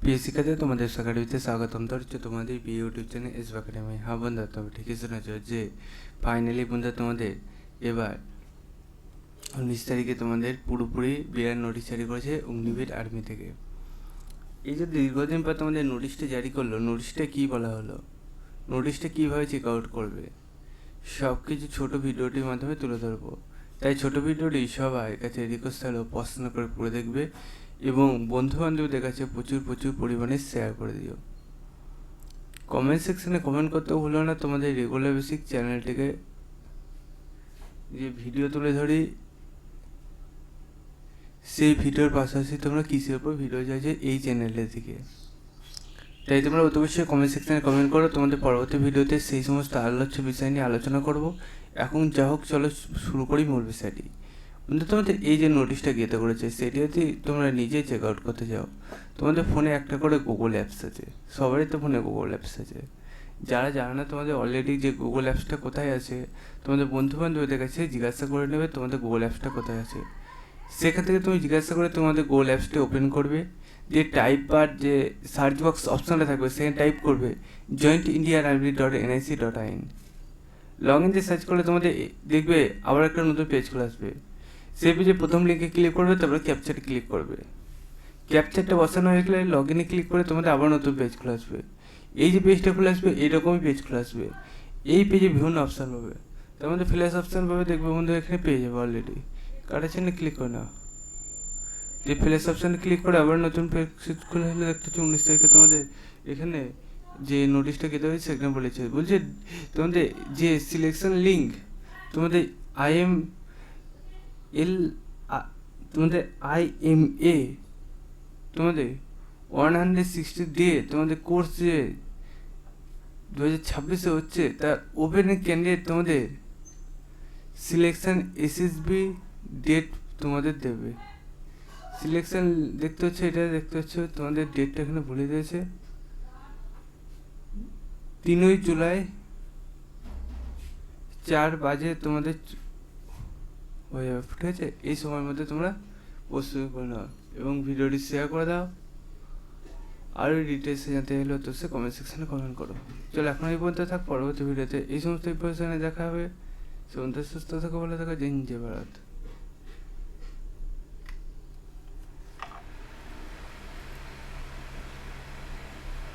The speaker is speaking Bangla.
প্রিয় শিক্ষার্থী তোমাদের একাডেমিতে স্বাগতম হচ্ছে তোমাদের B YouTube channel S academy হ্যাঁ বন্ধু তবে ঠিকই শুনেছ যে ফাইনালি বন্ধু তোমাদের এবার উনিশ তারিখে তোমাদের পুরোপুরি বিরাট নোটিশ জারি করেছে অগ্নিবীর আর্মি থেকে এই যে দীর্ঘদিন পর তোমাদের নোটিশটা জারি করল নোটিশটা কী বলা হলো নোটিশটা কীভাবে চেক আউট করবে সব কিছু ছোটো ভিডিওটির মাধ্যমে তুলে ধরবো তাই ছোট ভিডিওটি সবার কাছে রিকোয়েস্ট হলো পছন্দ করে পড়ে দেখবে এবং বন্ধু বান্ধবদের কাছে প্রচুর প্রচুর পরিমাণে শেয়ার করে দিও। কমেন্ট সেকশানে কমেন্ট করতে ভুলো না, তোমাদের রেগুলার বেসিক চ্যানেলটিকে যে ভিডিও তুলে ধরি, সেই ভিডিওর পাশাপাশি তোমরা কিসের উপর ভিডিও চাইছে এই চ্যানেলের দিকে। তাই তোমরা অতি অবশ্যই কমেন্ট সেকশানে কমেন্ট করো, তোমাদের পরবর্তী ভিডিওতে সেই সমস্ত আলোচ্য বিষয় নিয়ে আলোচনা করব। এখন যা হোক, চলো শুরু করি মূল বিষয়টি। বন্ধু তোমাদের এই যে নোটিশটা গেতে করেছে, সেটি যদি তোমরা নিজেই চেক আউট করতে চাও, তোমাদের ফোনে একটা করে গুগল অ্যাপস আছে, সবারই তো ফোনে গুগল অ্যাপস আছে। যারা জানে না তোমাদের অলরেডি যে গুগল অ্যাপসটা কোথায় আছে, তোমাদের বন্ধু বান্ধবদের কাছে জিজ্ঞাসা করে নেবে তোমাদের গুগল অ্যাপসটা কোথায় আছে। সেখান থেকে তুমি জিজ্ঞাসা করে তোমাদের গুগল অ্যাপসটি ওপেন করবে যে টাইপ বার যে সার্চ বক্স অপশানটা থাকবে, সেখানে টাইপ করবে joint Indian army dot NIC dot in log in দিয়ে সার্চ করলে তোমাদের দেখবে আবার একটা নতুন পেজ খুলে আসবে। সেই পেজে প্রথম লিঙ্কে ক্লিক করবে, তারপরে ক্যাপচারে ক্লিক করবে। ক্যাপচারটা বসানো হয়ে গেলে লগ ইনে ক্লিক করে তোমাদের আবার নতুন পেজ খুলে আসবে। এই যে পেজটা খুলে আসবে এইরকমই পেজ খুলে আসবে। এই পেজে বিভিন্ন অপশান পাবে। তার মধ্যে ফ্ল্যাশ অপশান পাবে, দেখবে বন্ধু এখানে পেয়ে যাবে অলরেডি কাটার জন্য ক্লিক করে না যে ফ্ল্যাশ অপশানে ক্লিক করে আবার নতুন পেজ খুলে হলে দেখতে হচ্ছে উনিশ তারিখে তোমাদের এখানে যে নোটিশটা কেটে হয়েছে, সেখানে বলেছে। বলছে তোমাদের যে সিলেকশন লিঙ্ক তোমাদের আইএম এল তোমাদের আই এম এ, তোমাদের ওয়ান হান্ড্রেড সিক্সটি দিয়ে তোমাদের কোর্স যে দু হাজার ছাব্বিশে হচ্ছে, তার ওপেনিং ক্যান্ডিডেট তোমাদের সিলেকশন এসএসবি ডেট তোমাদের দেবে। সিলেকশান দেখতে হচ্ছে, এটা দেখতে হচ্ছে, তোমাদের ডেটটা এখানে ভুলে দিয়েছে। তিনই জুলাই, চার বাজে তোমাদের হয়ে যাবে। ঠিক আছে? এই সময়ের মধ্যে তোমরা প্রস্তুতি করে নাও এবং ভিডিওটি শেয়ার করে দাও। আরও ডিটেলসে জানতে হলে তো সে কমেন্ট সেকশানে কমেন্ট করো। চলো, এখন এই পর্যন্ত থাক। পরবর্তী ভিডিওতে এই সমস্ত ইনফরমেশনে দেখা হবে। সে সুস্থ থাকো, ভালো থাকো। জয় ভারত।